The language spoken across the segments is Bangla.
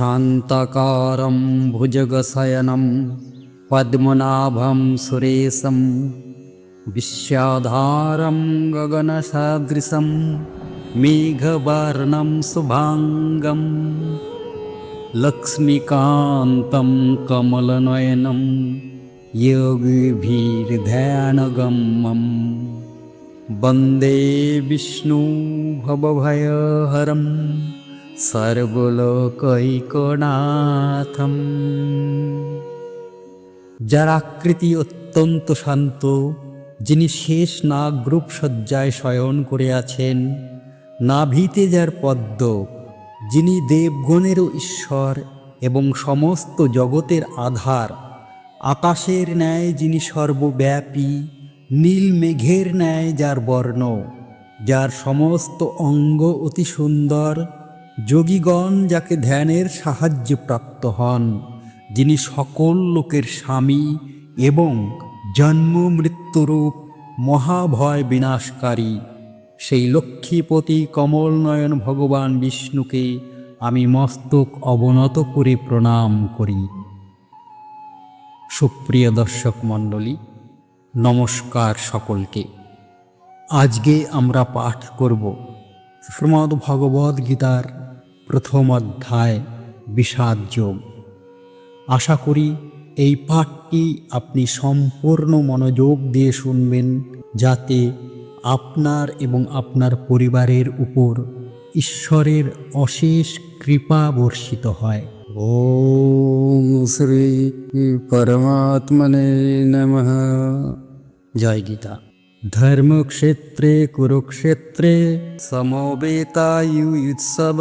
शान्ताकारं भुजगशयनं पद्मनाभं सुरेशं विश्वाधारं गगनसदृशं मेघवर्णं शुभाङ्गं लक्ष्मीकान्तं कमलनयनं योगिभिर्ध्यानगम्यम् वन्दे विष्णु भवभयहरं সর্বলোকৈকনাথম। যার আকৃতি অত্যন্ত শান্ত, যিনি শেষ নাগরূপ সজ্জায় শয়ন করে আছেন নাভিতে যার পদ্ম, যিনি দেবগণেরও ঈশ্বর এবং সমস্ত জগতের আধার, আকাশের ন্যায় যিনি সর্বব্যাপী, নীল মেঘের ন্যায় যার বর্ণ, যার সমস্ত অঙ্গ অতি সুন্দর যোগীগণ যাকে ধ্যানের সাহায্যে প্রাপ্ত হন, যিনি সকল লোকের স্বামী এবং জন্ম মৃত্যুরূপ মহাভয় বিনাশকারী, সেই লক্ষ্মীপতি কমলনয়ন ভগবান বিষ্ণুকে আমি মস্তক অবনত করে প্রণাম করি। সুপ্রিয় দর্শক মণ্ডলী, নমস্কার সকলকে। আজকে আমরা পাঠ করব শ্রীমদ্ ভগবদ গীতার প্রথম অধ্যায়, বিষাদ যোগ। আশা করি এই পাঠটি আপনি সম্পূর্ণ মনোযোগ দিয়ে শুনবেন, যাতে আপনার এবং আপনার পরিবারের উপর ঈশ্বরের অশেষ কৃপা বর্ষিত হয়। ও শ্রী পরমাত্মনে নম। জয় গীতা। ধর্মক্ষেত্রে কুরুক্ষেত্রে সমবেতায়ুৎসব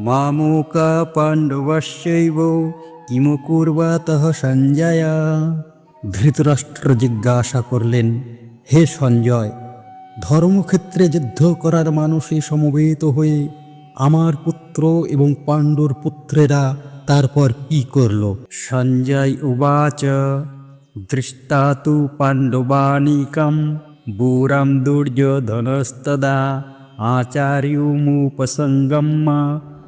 মামুকা পাণ্ডবস্যৈব কিমু কুর্বাত সঞ্জয় ধৃতরাষ্ট্র জিজ্ঞাসা করলেন, হে সঞ্জয়, ধর্মক্ষেত্রে যুদ্ধ করার মানুষই সমবেত হয়ে আমার পুত্র এবং পাণ্ডুর পুত্রেরা তারপর কি করল? সঞ্জয় উবাচ দৃষ্টা তু পাণ্ডবানিকম বুরাম দুর্যোধনস্তদা আচার্যমুপসঙ্গম্য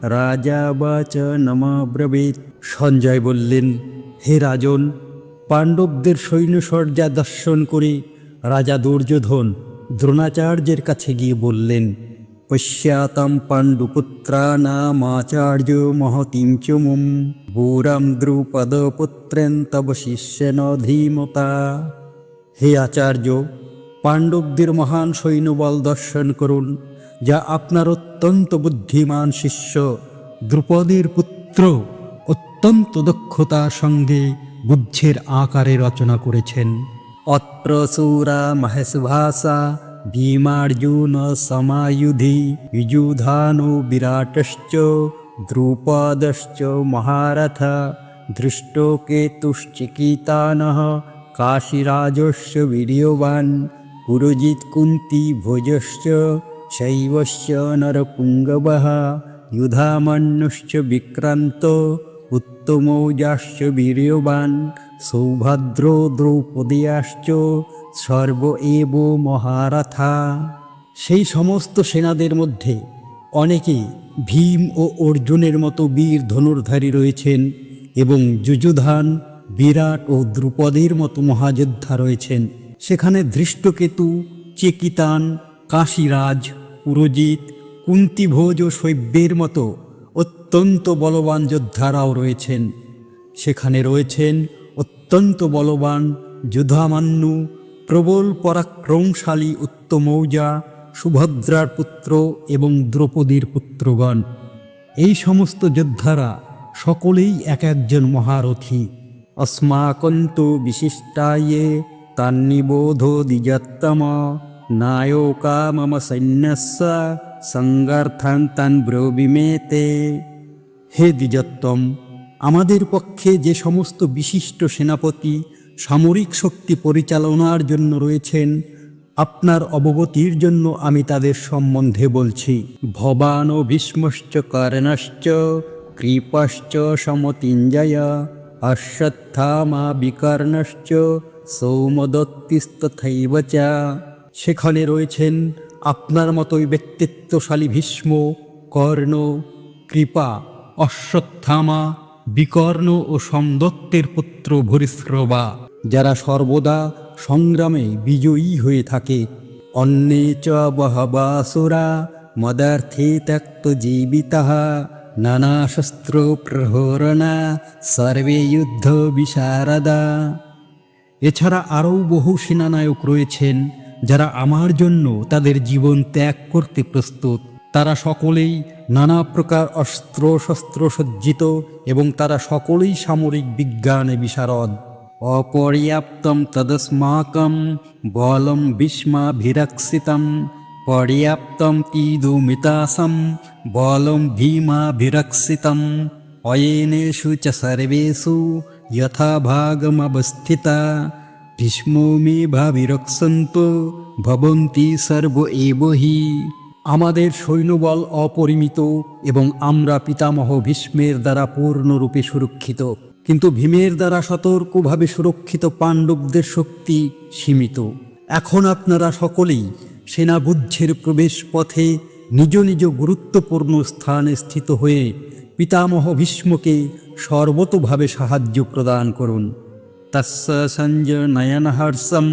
রাজা বাচ নম ব্রবীত সঞ্জয় বললেন হে রাজন পাণ্ডবদের সৈন্যসজ্জা দর্শন করে রাজা দুর্যোধন দ্রোণাচার্যের কাছে গিয়ে বললেন পশ্যাতাম পাণ্ডুপুত্রানামাচার্য মহতিম চ মুম বুরাম দ্রুপদপুত্রেন তব শিষ্যেন ধীমতা হে আচার্য পাণ্ডবদের মহান সৈন্যবল দর্শন করুন, যা আপনার অত্যন্ত বুদ্ধিমান শিষ্য দ্রুপদের পুত্র অত্যন্ত দক্ষতার সঙ্গে বুদ্ধের আকারে রচনা করেছেন। অত্র সুরা মহেশভাষা, ভীমার্জুন সমায়ুধি যুধানো বিরাটশ্চ, দ্রুপদশ্চ মহারথ দৃষ্ট কেতুশ্চিকিতানः কাশীরাজস্য পুরজিৎ কুন্তি ভোজশ্চ শৈবশ্চ নরপুঙ্গবহ যুধামান্যশ্চ বিক্রান্ত উত্তমৌজাশ্চ বীর্যবান সৌভদ্র দ্রৌপদীয়াশ্চ সর্ব এব মহারথা সেই সমস্ত সেনাদের মধ্যে অনেকে ভীম ও অর্জুনের মতো বীর ধনুর্ধারী রয়েছেন এবং যুযুধান, বিরাট ও দ্রুপদীর মতো মহাযোদ্ধা রয়েছেন। সেখানে ধৃষ্টকেতু, চেকিতান, কাশীরাজ, পুরোজিৎ, কুন্তিভোজ ও শৈব্যের মতো অত্যন্ত বলবান যোদ্ধারাও রয়েছেন। সেখানে রয়েছেন অত্যন্ত বলবান যুধামান্যু প্রবল পরাক্রমশালী উত্তমৌজা, সুভদ্রার পুত্র এবং দ্রৌপদীর পুত্রগণ। এই সমস্ত যোদ্ধারা সকলেই এক একজন মহারথী। অস্মাকন্ত বিশিষ্টায়ে দ্বিজত্তম নায়কা মম সৈন্যস্য সঙ্গার্থান তান ব্রবিমেতে হে দ্বিজত্তম আমাদের পক্ষে যে সমস্ত বিশিষ্ট সেনাপতি সামরিক শক্তি পরিচালনার জন্য রয়েছেন, আপনার অবগতির জন্য আমি তাদের সম্বন্ধে বলছি। ভবান ও ভীষ্মশ্চ কর্ণশ্চ, কৃপশ্চ সমতিঞ্জয়, অশ্বত্থামা বিকর্ণশ্চ সৌমদত্তিস্তথৈব চ। সেখানে রয়েছেন আপনার মতোই ব্যক্তিত্বশালী ভীষ্ম, কর্ণ, কৃপা, অশ্বত্থামা, বিকর্ণ ও সমদত্তের পুত্র ভরিশ্রবা যারা সর্বদা সংগ্রামে বিজয়ী হয়ে থাকে। অন্যে চ বহবাসুরা মদার্থে ত্যক্ত জীবিতাः। নানা শস্ত্র প্রহরণা, সর্বে যুদ্ধ বিশারদা। এছাড়া আরও বহু সেনানায়ক রয়েছেন যারা আমার জন্য তাদের জীবন ত্যাগ করতে প্রস্তুত। তারা সকলেই নানা প্রকার অস্ত্র শস্ত্র সজ্জিত এবং তারা সকলেই সামরিক বিজ্ঞানে বিশারদ। অপর্যাপ্তম তদস্মাকম বলম ভীষ্মাভিরক্ষিতম, পর্যাপ্তম ঈদুমিতাসম বলম ভীমা ভীমাভিরক্ষিতম, অয়েনেষু চ সর্বেষু ভাগমবস্থিতা ভীষ্মো মে ভবন্তি সর্ব এব হি আমাদের সৈন্যবল অপরিমিত এবং আমরা পিতামহ ভীষ্মের দ্বারা পূর্ণরূপে সুরক্ষিত। কিন্তু ভীমের দ্বারা সতর্কভাবে সুরক্ষিত পাণ্ডবদের শক্তি সীমিত। এখন আপনারা সকলেই সেনাবুদ্ধের প্রবেশ পথে নিজ নিজ গুরুত্বপূর্ণ স্থানে স্থিত হয়ে পিতামহ ভীষ্মকে সর্বতোভাবে সাহায্য প্রদান করুন। তস্য সঞ্জনয়নহর্ষম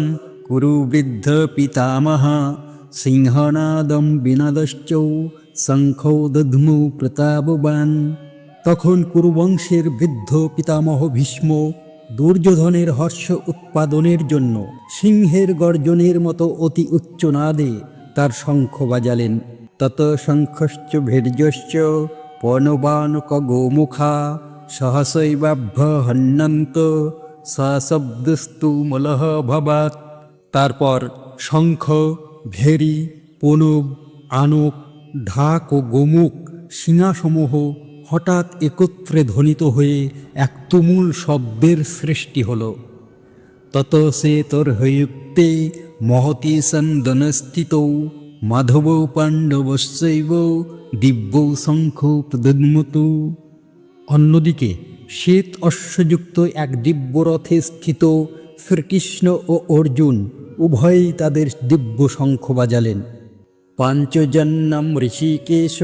কুরু বৃদ্ধ পিতামহ সিংহনাদম বিনাদশ্চৌ শঙ্খৌ দধ্মু প্রতাপবান। তখন কুরুবংশের বৃদ্ধ পিতামহ ভীষ্ম দুর্যোধনের হর্ষ উৎপাদনের জন্য সিংহের গর্জনের মতো অতি উচ্চ নাদে তার শঙ্খ বাজালেন। তত শঙ্খশ্চ ভীর্যশ্চ পনবানক গোমুখা সহসৈবাভ্য হন্যন্ত সশব্দস্তু মলহ ভবাত তারপর শঙ্খ ভেরি পনব আনক ঢাক ও গোমুখ সিংহাসমূহ হঠাৎ একত্রে ধ্বনিত হয়ে এক তুমুল শব্দের সৃষ্টি হল। তত সে তোর হয়ুক্তে মহতি সন্দনস্থিত, মাধব পাণ্ডবস্যৈব দিব্য শঙ্খ প্রদন্মত অন্যদিকে শ্বেত অশ্বযুক্ত এক দিব্য রথে স্থিত শ্রীকৃষ্ণ ও অর্জুন উভয়েই তাদের দিব্য শঙ্খ বাজালেন। পাঞ্চজন্যম ঋষিকেশ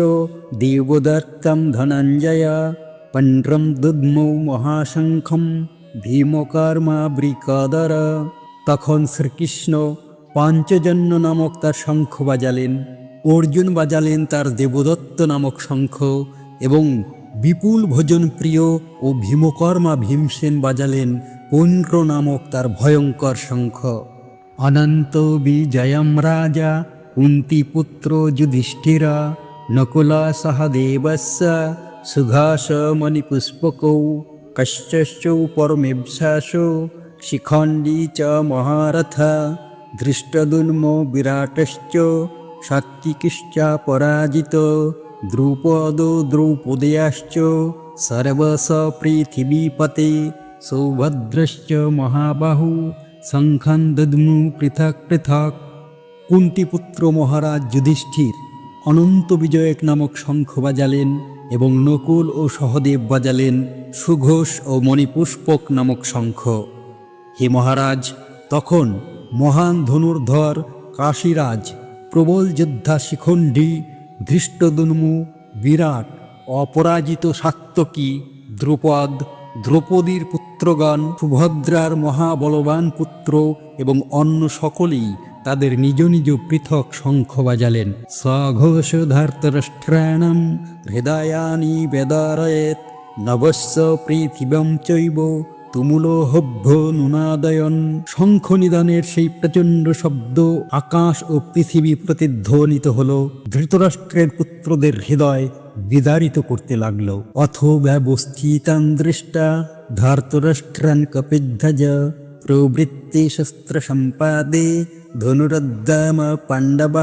দেবদত্তম ধনঞ্জয় পণ্ড্রম দুদ্মৌ মহাশঙ্খম ভীমকর্মা বৃকদর তখন শ্রীকৃষ্ণ পাঞ্চজন্য নামক তার শঙ্খ বাজালেন। অর্জুন বাজালেন তার দেবদত্ত নামক শঙ্খ এবং বিপুল ভোজন প্রিয় ও ভীমকর্মা ভীমসেন বাজালেন পৌন্ড্র নামক তার ভয়ঙ্কর শঙ্খ। অনন্ত বিজয়ম রাজা কুন্তিপুত্র যুধিষ্ঠিরা, নকুলা সহদেবস্য সুঘাস মণিপুষ্পকৌ কশ্যশ্চৌ পরমেভ্যাসো শিখণ্ডী চ মহারথ ধৃষ্টদুন্মো বিরাটশ্চ সাত্বিকিশ্চ পরাজিত দ্রুপদো দ্রৌপদয়াশ্চ সর্বস পৃথিবীপতে সৌভদ্রশ্চ মহাবাহু শঙ্খন দদ্মু পৃথক পৃথক। কুন্তিপুত্র মহারাজ যুধিষ্ঠির, অনন্ত বিজয়ক নামক শঙ্খ বাজালেন এবং নকুল ও সহদেব বাজালেন সুঘোষ ও মণিপুষ্পক নামক শঙ্খ। হে মহারাজ, তখন মহান ধনুর্ধর কাশীরাজ প্রবল যোদ্ধা শিখণ্ডী ধৃষ্টদুন্মু বিরাট, অপরাজিত সাত্তকী দ্রুপদ, দ্রৌপদীর পুত্রগণ, সুভদ্রার মহাবলবান পুত্র এবং অন্য সকলেই তাদের নিজ নিজ পৃথক শঙ্খ বাজালেন। সঘোষ ধার্তরাষ্ট্রাণম হৃদয়ানি বেদারয়েত নবস্য পৃথিবম চৈব তুমুলো হভ্য নুনাদয়ন। শঙ্খ নিদানের সেই প্রচণ্ড শব্দ আকাশ ও পৃথিবী প্রতিধ্বনিত হল। ধৃতরাষ্ট্রের পুত্রদের হৃদয় বিদারিত করতে লাগল। অথ ব্যবস্থিতান দৃষ্টা ধার্তরাষ্ট্রান কপিধ্বজ। প্রবৃত্তি শস্ত্র সম্পাদে ধনুরদ্দাম পাণ্ডব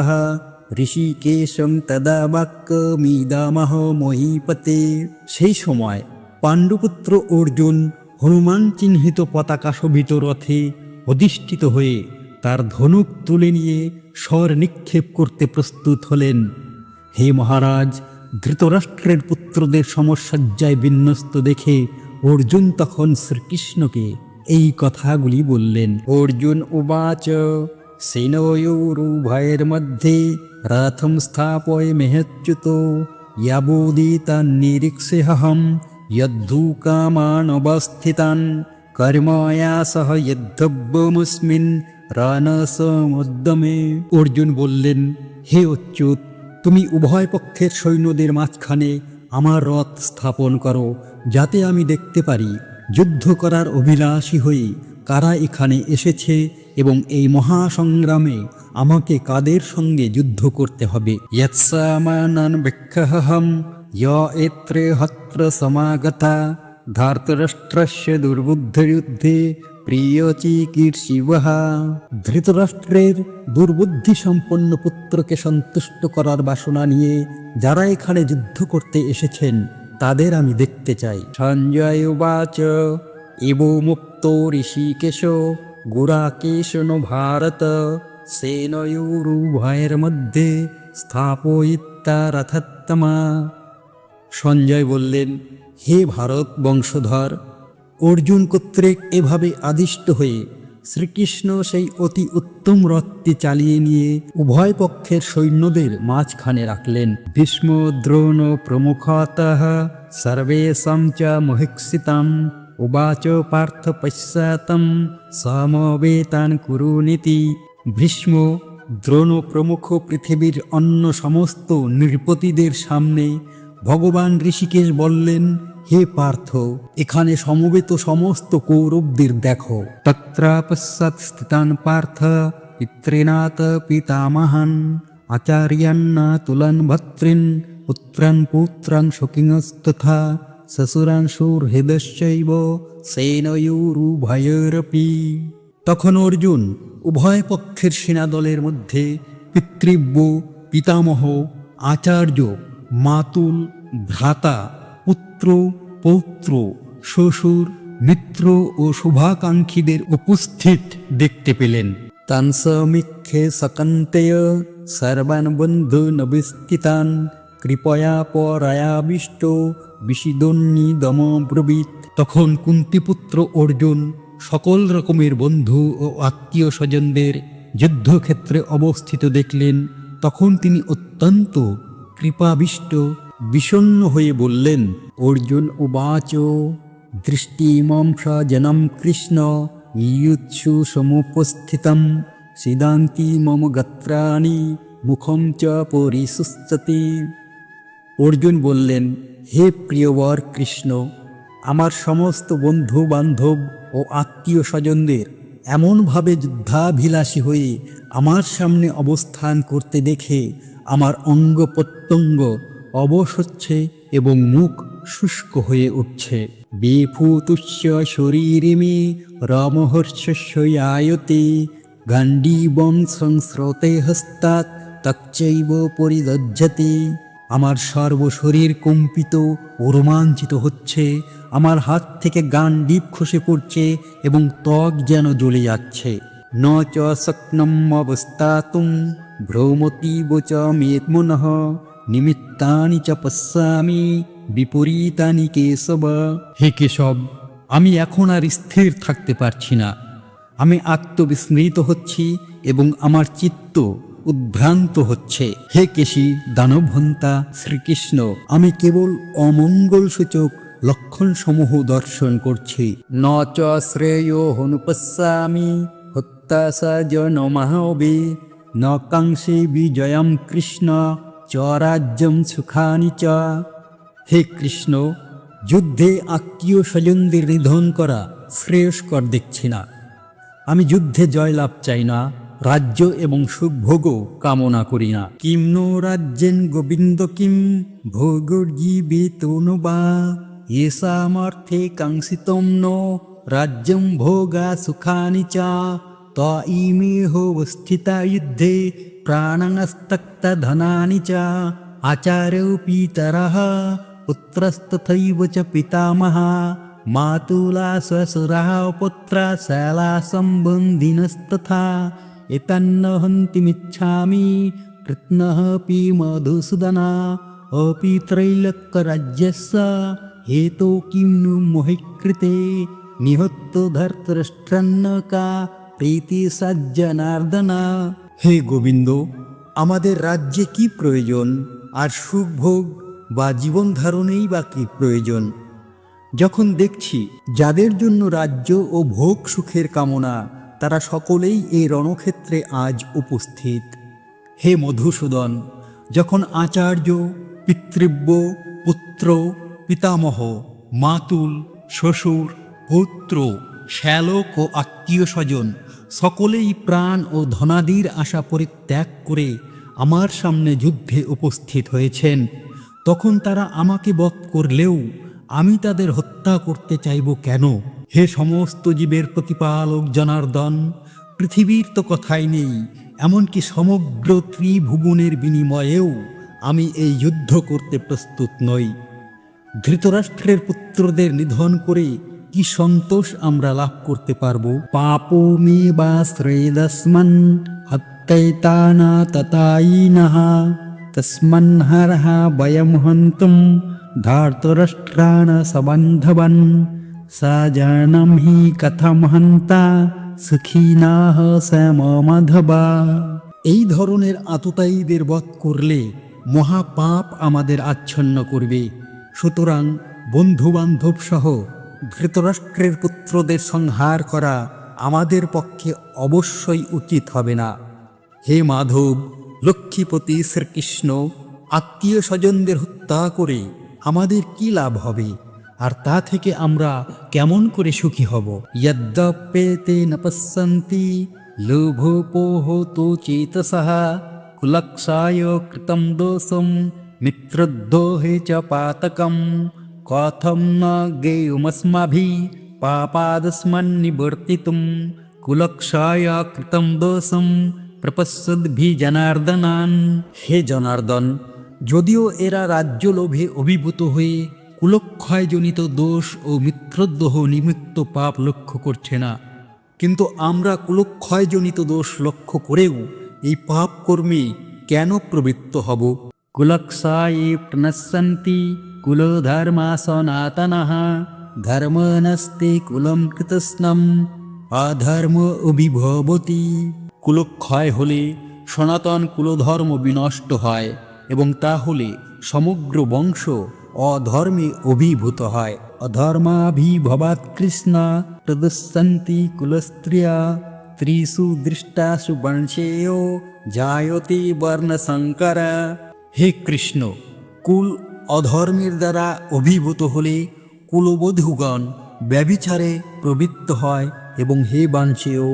ঋষিকেশম তদা বাক্যমিদামহ মহীপতে। সেই সময় পাণ্ডুপুত্র অর্জুন হনুমান চিহ্নিত পতাকা শোভিত রথে অধিষ্ঠিত হয়ে তার ধনুক তুলে নিয়ে স্বর নিক্ষেপ করতে প্রস্তুত হলেন। হে মহারাজ, ধৃতরাষ্ট্রের পুত্রদের সমস্যাজ্জায় বিন্যস্ত দেখে অর্জুন তখন শ্রীকৃষ্ণকে এই কথাগুলি বললেন। অর্জুন উবাচ, সেনয়োরুভয়ের মধ্যে রথম স্থাপয় মেহচ্যুত, ইয়াবুদিতা নিরীক্ষেহম यद्धूकामानवस्थितान् কর্ময়া সহ যদ্ধব্যমস্মিন রানসমদ্যমে অর্জুন বললেন হে অচ্যুত তুমি উভয় পক্ষের সৈন্যদের মাঝখানে আমার রথ স্থাপন করো যাতে আমি দেখতে পারি যুদ্ধ করার অভিলাষী হয়ে কারা এখানে এসেছে এবং এই মহাসংগ্রামে আমাকে কাদের সঙ্গে যুদ্ধ করতে হবে ইয়ৎসামানান বিক্ষহম য় এত্রে হত্র সমাগতা ধার্তরাষ্ট্রস্য দুর্বুদ্ধযুদ্ধে প্রিয় চিকীর্ষিবহ ধৃতরাষ্ট্রের দুর্বুদ্ধি সম্পন্ন পুত্রকে সন্তুষ্ট করার বাসনা নিয়ে যারা এখানে যুদ্ধ করতে এসেছেন তাদের আমি দেখতে চাই সঞ্জয় উবাচ ইব মুক্ত ঋষিকেশ গুরাকেশন ভারত সেনয়ুরুভয়ের মধ্যে স্থাপয়িতা রথত্তমা সঞ্জয় বললেন, হে ভারত বংশধর, অর্জুন কর্তৃক এভাবে আদিষ্ট হয়ে শ্রীকৃষ্ণ সেই অতি উত্তম রথটি চালিয়ে নিয়ে উভয় পক্ষের সৈন্যদের মাঝখানে রাখলেন। ভীষ্ম দ্রোণ প্রমুখতঃ সর্বেশাম চ মহিক্ষিতাম, উবাচ পার্থ পশ্চাতম সমবেতান কুরুনীতি। ভীষ্ম দ্রোণ প্রমুখ পৃথিবীর অন্য সমস্ত নৃপতিদের সামনে ভগবান ঋষিকেশ বললেন হে পার্থ এখানে সমবেত সমস্ত কৌরবদের দেখো। তত্রাপশ্চাৎ স্থিতান পার্থ পিতৃনাথ পিতামহান আচার্যান্না তুলন ভত্রিন পুত্রান পুত্রান শকিনস্তথা শ্বশুরান সুরহৃদশ্চৈব সেনয়ুরুভয়রপি। তখন অর্জুন উভয় পক্ষের সেনাদলের মধ্যে পিতৃব্য পিতামহ আচার্য মাতুল, ভ্রাতা, পুত্র, পৌত্র, শ্বশুর, মিত্র ও শুভাকাঙ্ক্ষীদের উপস্থিত দেখতে পেলেন। তান সমীক্ষে সকন্তেয় সর্বান বন্ধু নবিস্থিতান কৃপয়া পরায়াবিষ্ট বিশিদন্যী দম তখন কুন্তিপুত্র অর্জুন সকল রকমের বন্ধু ও আত্মীয় স্বজনদের যুদ্ধক্ষেত্রে অবস্থিত দেখলেন। তখন তিনি অত্যন্ত কৃপাবিষ্ট বিষণ্ণ হয়ে বললেন, অর্জুন উবাচ দৃষ্টিমংস জনম কৃষ্ণ, ইয়ুৎসু সমুপস্থিতম সিদান্তি মম গাত্রাণি, মুখম চ পরিসুস্ততি অর্জুন বললেন, হে প্রিয়বর কৃষ্ণ, আমার সমস্ত বন্ধু বান্ধব ও আত্মীয় স্বজনদের এমনভাবে যুদ্ধাভিলাষী হয়ে আমার সামনে অবস্থান করতে দেখে আমার অঙ্গ প্রত্যঙ্গ অবশ হচ্ছে এবং মুখ শুষ্ক হয়ে উঠছে। বিভূতুষ্য শরীরিমে রমহর্ষস্যয়ায়তে গাণ্ডীবং সংস্রোতে হস্তাৎ তচ্চৈব পরিদজ্জতে আমার সর্বশরীর কম্পিত ও রোমাঞ্চিত হচ্ছে। আমার হাত থেকে গান ডিপ খসে পড়ছে এবং ত্বক যেন জ্বলে যাচ্ছে। ন চ শক্নম অবস্থাতুম ভ্রৌমতীব চ মেৎমনঃ নিমিত্তানি চ পশ্যামি বিপরীতানি কেশব হে কেশব আমি এখন আর স্থির থাকতে পারছি না। আমি আত্মবিস্মৃত হচ্ছি এবং আমার চিত্ত উদ্ভ্রান্ত হচ্ছে। হে কেশী দানবহন্তা শ্রীকৃষ্ণ আমি কেবল অমঙ্গল সূচক লক্ষণ সমূহ দর্শন করছি। ন চ শ্রেয় হনুপস্যামি হত্যাসা জনমাহবে ন কাংসে বিজয়ম কৃষ্ণ চ রাজ্যম সুখানি চ হে কৃষ্ণ যুদ্ধে আত্মীয় স্বজনদের নিধন করা শ্রেয়স্কর দেখছি না। আমি যুদ্ধে জয়লাভ চাই না, রাজ্য এবং সুখভোগও কামনা করি না। কিম নো রাজ্যেন গোবিন্দ কিম ভোগর্জীবে তনু বা। এসামর্থে কাঙ্ক্ষিতম নো, রাজ্যম ভোগা সুখানি চ। त्वा इमेहोऽवस्थिता युद्धे प्राणनस्तक्तधनानि च आचार्यौ पीतरः पुत्रस्तथैव च पितामहा मातुला स्वसुरः पुत्रा शैलासम्बन्धिनस्तथा एतान्नहन्तिमिच्छामि कृत्नः अपि मधुसूदना अपि त्रैलकराज्यस्य हेतो किं नु मोहि कृते निहतधर्तृष्ठन्न का প্রীতি সজ্জনার্দনা। হে গোবিন্দ, আমাদের রাজ্যে কি প্রয়োজন? আর সুখভোগ বা জীবন ধারণেই বা কি প্রয়োজন? যখন দেখছি যাদের জন্য রাজ্য ও ভোগ সুখের কামনা, তারা সকলেই এই রণক্ষেত্রে আজ উপস্থিত। হে মধুসূদন, যখন আচার্য, পিতৃব্য, পুত্র, পিতামহ, মাতুল, শ্বশুর, পুত্র শ্যালক ও আত্মীয় স্বজন সকলেই প্রাণ ও ধনাদির আশা পরিত্যাগ করে আমার সামনে যুদ্ধে উপস্থিত হয়েছেন। তখন তারা আমাকে বধ করলেও আমি তাদের হত্যা করতে চাইব কেন? হে সমস্ত জীবের প্রতিপালক জনার্দন, পৃথিবীর তো কথাই নেই, এমনকি সমগ্র ত্রিভুবনের বিনিময়েও আমি এই যুদ্ধ করতে প্রস্তুত নই। ধৃতরাষ্ট্রের পুত্রদের নিধন করে কি সন্তোষ আমরা লাভ করতে পারব? পাপো মে বা শ্রেদস্মন হত্যৈতানা ততায়িনঃ তস্মন হরহ বয়ম হন্তুম ধার্তরাষ্ট্রাণ সবন্ধবন। সজনম হি কথম হন্তা সুখীনাহ সমধবা এই ধরনের আততায়ীদের বধ করলে মহাপাপ আমাদের আচ্ছন্ন করবে। সুতরাং বন্ধুবান্ধব সহ ধৃতরাষ্ট্রের পুত্রদের সংহার করা আমাদের পক্ষে অবশ্যই উচিত হবে না। হে মাধব, লক্ষ্মীপতি শ্রীকৃষ্ণ আত্মীয় স্বজনদের হত্যা করে আমাদের কি লাভ হবে? আর তা থেকে আমরা কেমন করে সুখী হব? যদ্যপেতে ন পশ্যন্তি লোভোপোহ তো চেতসः, কুলক্ষায় কৃতম দোষম মিত্রদ্রোহে চ পাতকম। কথম ন গেয়মস্মাভি পাপাদস্মন্নিবর্তিতুম কুলক্ষায় কৃতম দোষম প্রপশ্যদ্ভি জনার্দনান হে জনার্দন যদিও এরা রাজ্য লোভে অভিভূত হয়ে কুলক্ষয়জনিত দোষ ও মিত্রদ্রোহ নিমিত্ত পাপ লক্ষ্য করছে না কিন্তু আমরা কুলক্ষয়জনিত দোষ লক্ষ্য করেও এই পাপ কর্মে কেন প্রবৃত্ত হব? কুলক্ষায়ে প্রনশ্যন্তি কুলধর্মা সনাতনः ধর্ম নস্তে কুলম কৃতস্নম অধর্ম অভিভবতি কুলক্ষয় হলে সনাতন কুলধর্ম বিনষ্ট হয় এবং তা হলে সমগ্র বংশ অধর্মে অভিভূত হয়। অধর্মাভিভবাৎ কৃষ্ণ প্রদর্শন্তি কুলস্ত্রিয়া ত্রিষু দৃষ্টাসু বংশেয় জায়তে বর্ণশঙ্কর হে কৃষ্ণ কুল অধর্মের দ্বারা অভিভূত হলে কুলবধূগণ ব্যভিচারে প্রবৃত্ত হয় এবং হে বাঞ্চেয়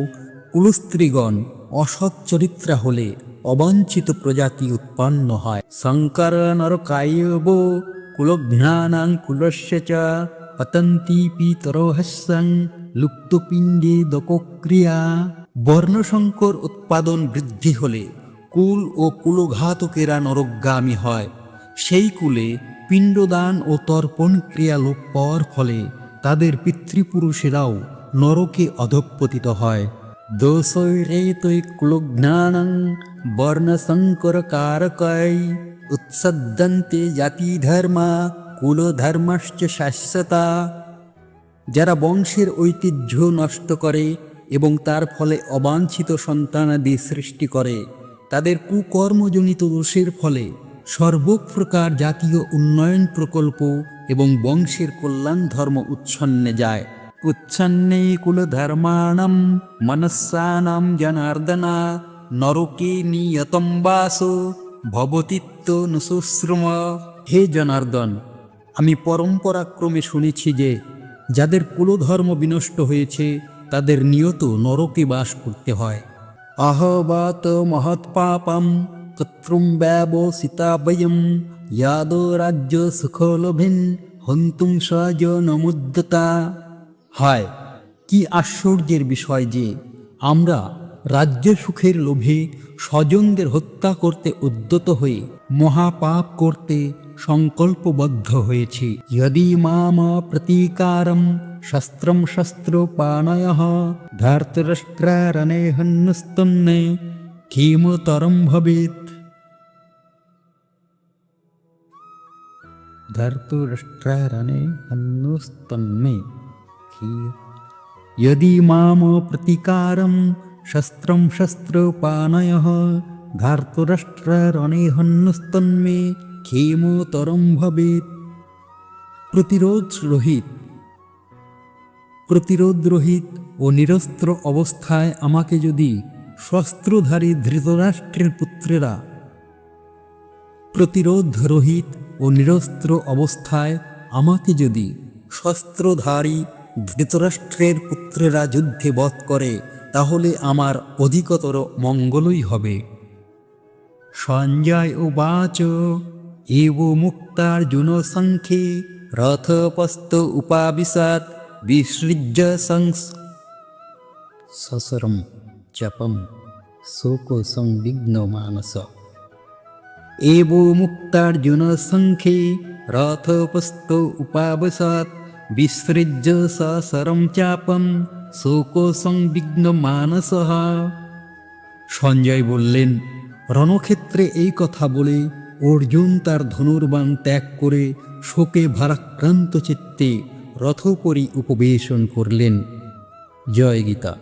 কুলস্ত্রীগণ অসৎ চরিত্রা হলে অবাঞ্ছিত প্রজাতি উৎপন্ন হয়। শঙ্কর নরকায়ব কুলঘ্নানাং কুলস্য চ পতন্তি পিতরোহস্যং লুপ্তপিণ্ডে দকক্রিয়া। বর্ণসংকর উৎপাদন বৃদ্ধি হলে কুল ও কুলঘাতকেরা নরগামী হয়। সেই কুলে পিণ্ডদান ও তর্পণ ক্রিয়া লোপ পাওয়ার ফলে তাদের পিতৃপুরুষেরাও নরকে অধঃপতিত হয়। দোষৈরেতৈ কুলজ্ঞানং বর্ণসংকর কারকৈ উৎসদ্যন্তে জাতিধর্মা কুলধর্মশ্চ শাশ্বতা। যারা বংশের ঐতিহ্য নষ্ট করে এবং তার ফলে অবাঞ্ছিত সন্তানাদি সৃষ্টি করে, তাদের কুকর্মজনিত দোষের ফলে সর্বপ্রকার জাতীয় উন্নয়ন প্রকল্প এবং বংশের কল্যাণ ধর্ম উচ্ছন্নে যায়। উচ্ছন্নে কুলধর্মাণম মনস্যানাম জনার্দনা নরকে নিয়তম বাস ভবতিত্ব নুশুশ্রম হে জনার্দন, আমি পরম্পরাক্রমে শুনেছি যে যাদের কুলধর্ম বিনষ্ট হয়েছে, তাদের নিয়ত নরকে বাস করতে হয়। আহবাত মহৎপাপম কত্রুম ব্যবসিতাবয়ম রাজ্য সুখলোভিন হন্তুম সজ নমুদ্যতা হায় কি আশ্চর্যের বিষয় যে আমরা রাজ্য সুখের লোভে স্বজনদের হত্যা করতে উদ্যত হয়ে মহাপাপ করতে সংকল্পবদ্ধ হয়েছি। যদি মাম প্রতীকারম শস্ত্রম শস্ত্রপাণয় ধার্তরাষ্ট্রারণে হন্নস্তন্নে কিমতরম ভবেত धर्तुराष्ट्रारणे हन्नुस्तन्मे यदि माम प्रतिकारं शस्त्रं शस्त्रपाणयः धार्तुराष्ट्रारणे हन्नुस्तन्मे ক্ষেমতরম ভবেত প্রতিরোধ রহিত প্রতিরোধ রহিত ও নিরস্ত্র অবস্থায় আমাকে যদি শস্ত্রধারী ধৃতরাষ্ট্রের পুত্রেরা। প্রতিরোধ রহিত ও নিরস্ত্র অবস্থায় আমাকে যদি শস্ত্রধারী ধৃতরাষ্ট্রের পুত্রেরা যুদ্ধে বধ করে, তাহলে আমার অধিকতর মঙ্গলই হবে। সঞ্জয় উবাচ, এব মুক্তার্জুন সংখ্যে রথপস্ত উপাবিশাত, বিসৃজ্য সংস সসরম। চপম শোক সংবিঘ্ন মানস এব মুক্তার্জুন সংখ্যে রথপস্ত উপাবসাত বিসৃজ্য সসরম চাপম শোক সংবিঘ্ন মানস সঞ্জয় বললেন, রণক্ষেত্রে এই কথা বলে অর্জুন তার ধনুর্বাণ ত্যাগ করে শোকে ভারাক্রান্ত চিত্তে রথোপরি উপবেশন করলেন। জয় গীতা।